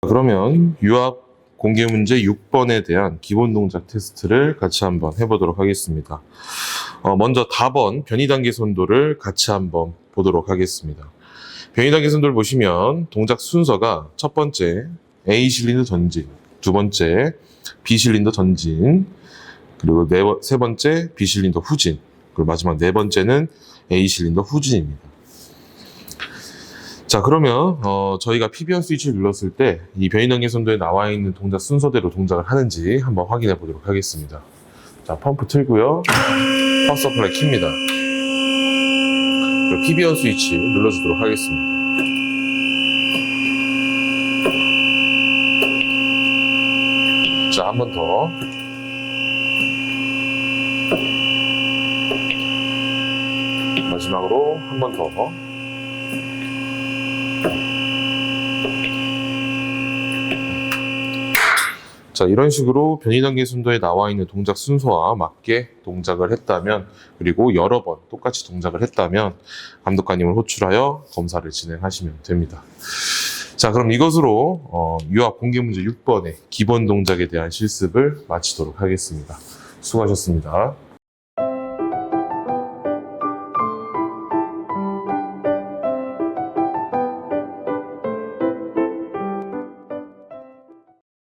그러면 유압 공개 문제 6번에 대한 기본 동작 테스트를 같이 한번 해보도록 하겠습니다. 어, 먼저 4번 변이 단계 선도를 같이 한번 보도록 하겠습니다. 변이 단계 선도를 보시면 동작 순서가 첫 번째 A 실린더 전진, 두 번째 B 실린더 전진, 그리고 네, 세 번째 B 실린더 후진, 그리고 마지막 네 번째는 A 실린더 후진입니다. 자 그러면 어, 저희가 PBR 스위치를 눌렀을 때 이 변이 단계 선도에 나와 있는 동작 순서대로 동작을 하는지 한번 확인해 보도록 하겠습니다. 자 펌프 틀고요. 파워 서플라이 킵니다. 그리고 PBR 스위치 눌러주도록 하겠습니다. 자 한 번 더. 마지막으로 한 번 더. 자, 이런 식으로 변이 단계 순도에 나와 있는 동작 순서와 맞게 동작을 했다면, 그리고 여러 번 똑같이 동작을 했다면, 감독관님을 호출하여 검사를 진행하시면 됩니다. 자, 그럼 이것으로, 어, 유압 공개 문제 6번의 기본 동작에 대한 실습을 마치도록 하겠습니다. 수고하셨습니다.